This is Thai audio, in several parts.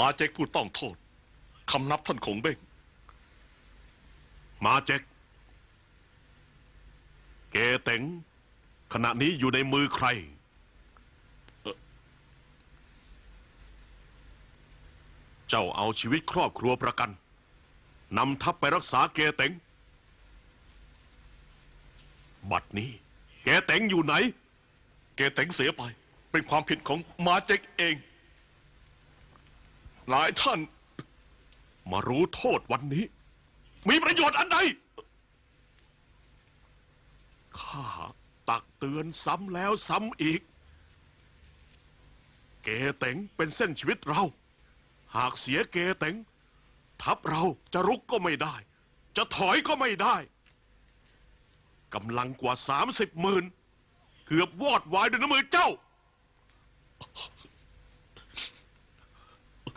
มาเจ๊กผู้ต้องโทษ คำนับท่านคงเบ้งมาเจ็ก เกเต็งขณะนี้อยู่ในมือใคร เจ้าเอาชีวิตครอบครัวประกัน นำทัพไปรักษาเกเต็ง บัดนี้ เกเต็งอยู่ไหน เกเต็งเสียไป เป็นความผิดของมาเจ๊กเอง หลายท่าน มารู้โทษวันนี้ มีประโยชน์อันใด ข้าตักเตือนซ้ำแล้วซ้ำอีก เกเต็งเป็นเส้นชีวิตเรา หากเสียเกเต็ง ทัพเราจะรุกก็ไม่ได้ จะถอยก็ไม่ได้กำลังกว่าสามสิบหมื่นเกือบวอดวายด้วยน้ำมือเจ้า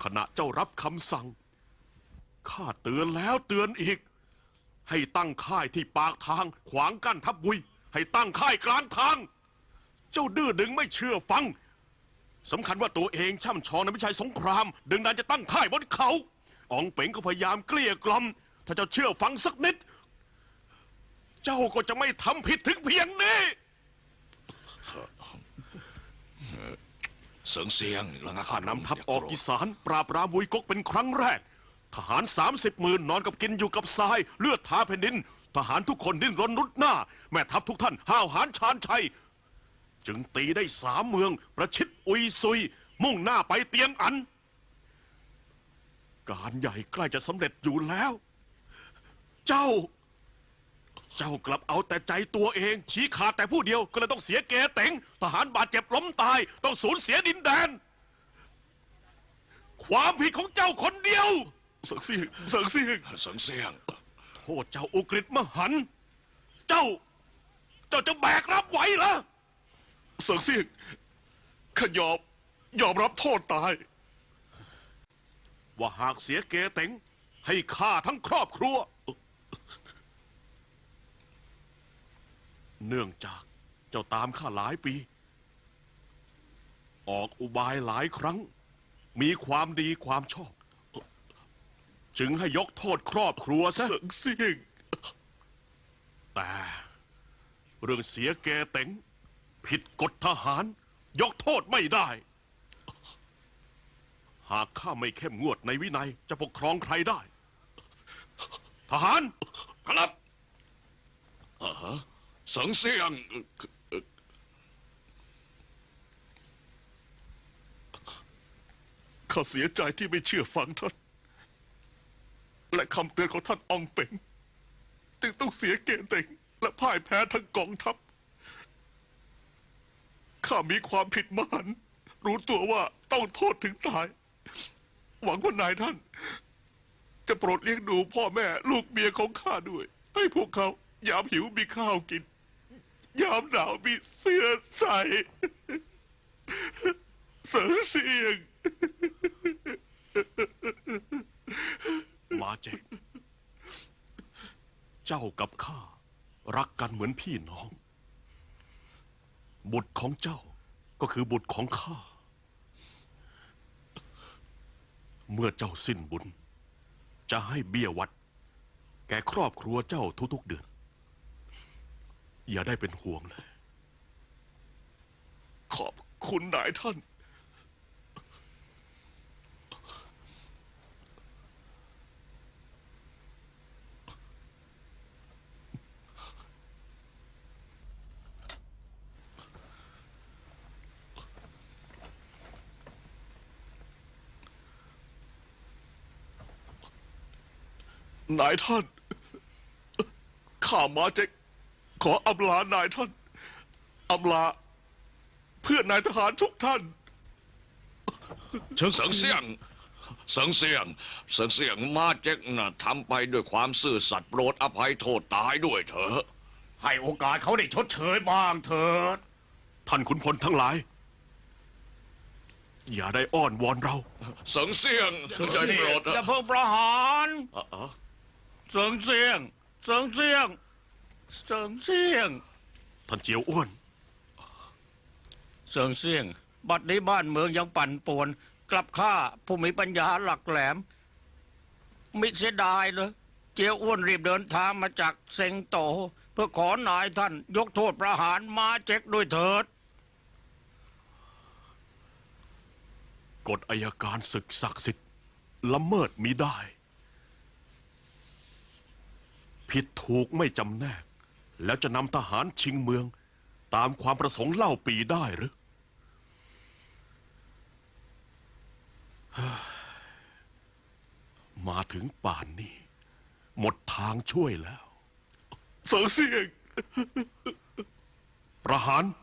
ขณะเจ้ารับคำสั่ง ข้าเตือนแล้วเตือนอีก ให้ตั้งค่ายที่ปากทาง ขวางกั้นทับบุย ให้ตั้งค่ายกลางทาง เจ้าดื้อดึงไม่เชื่อฟังสำคัญว่าตัวเองช่ำชองในวิชัยสงคราม ดึงดันจะตั้งค่ายบนเขาอองเป๋งก็พยายามเกลี้ยกล่อม ถ้าเจ้าเชื่อฟังสักนิด เจ้าก็จะไม่ทำผิดถึงเพียงนี้ เสิงเสียงระงับข้านำทัพออกอีสานปราบปรามบุยกกเป็นครั้งแรก ทหารสามสิบหมื่นนอนกับกินอยู่กับทราย เลือดทาแผ่นดิน ทหารทุกคนดิ้นรนรุดหน้า แม่ทัพทุกท่านห้าวหาญชาญชัย จึงตีได้สามเมือง ประชิดอุยซุย มุ่งหน้าไปเตียงอัน การใหญ่ใกล้จะสำเร็จอยู่แล้ว เจ้า เจ้ากลับเอาแต่ใจตัวเอง ชี้ขาดแต่ผู้เดียวก็เลยต้องเสียเกเต็งทหารบาดเจ็บล้มตาย ต้องสูญเสียดินแดน ความผิดของเจ้าคนเดียวเสิงเสียงเสิงเสียงเสิงเสียง โทษเจ้าอุกฤษมหันต์เจ้า เจ้าจะแบกรับไหวเหรอเสิงเสียงข้ายอมยอมรับโทษตาย ว่าหากเสียเกเต็งให้ฆ่าทั้งครอบครัว เนื่องจากเจ้าตามข้าหลายปี ออกอุบายหลายครั้ง มีความดีความชอบ จึงให้ยกโทษครอบครัวซะเสิงเสียงแต่ เรื่องเสียเกเต็งผิดกฎทหาร ยกโทษไม่ได้ หากข้าไม่เข้มงวดในวินัยจะปกครองใครได้ ทหาร ครับอ่าฮะเสิงเสียง ข้าเสียใจที่ไม่เชื่อฟังท่าน และคำเตือนของท่านอองเป่งจึงต้องเสียเกณฑ์เต็งและพ่ายแพ้ทั้งกองทัพ ข้ามีความผิดมหันต์รู้ตัวว่าต้องโทษถึงตาย หวังว่านายท่าน จะโปรดเลี้ยงดูพ่อแม่ลูกเมียของข้าด้วย ให้พวกเขายามหิวมีข้าวกิน ยามหนาวมีเสื้อใส่เสเสียง มาเจกเจ้ากับข้า รักกันเหมือนพี่น้อง บุตรของเจ้าก็คือบุตรของข้า เมื่อเจ้าสิ้นบุญ จะให้เบี้ยวัด แก่ครอบครัวเจ้าทุกๆเดือน อย่าได้เป็นห่วงเลย ขอบคุณนายท่าน นายท่าน ข้ามาจะ ขออำลานายท่านอำลา เพื่อนนายทหารทุกท่านเสิงเสียงเสิงเสียงเสิงเสียงมาเจ๊กน่ะทำไปด้วยความซื่อสัตย์โปรดอภัยโทษตายด้วยเถอะ ให้โอกาสเขาได้ชดเชยบ้างเถิด ท่านขุนพลทั้งหลาย อย่าได้อ้อนวอนเราเสิงเสียงใจโปรดอย่าเพิ่งประหารอะอะเสิงเสียงเสิงเสียง เสิงเสียงท่านเจียวอ้วนเสิงเสียง บัดนี้บ้านเมืองยังปั่นป่วน กลับข้าผู้มีปัญญาหลักแหลม มิเสียดายเลยเจียวอ้วนรีบเดินทางมาจากเซงโต เพื่อขอนายท่านยกโทษประหารมาเจ็กด้วยเถิดกฎอายการศึกศักดิ์สิทธิ์ละเมิดมิได้ ผิดถูกไม่จำแนก แล้วจะนำทหารชิงเมือง ตามความประสงค์เล่าปีได้หรือเฮ้ยมาถึงป่านนี้ หมดทางช่วยแล้ว เสิงเสียงประหารเ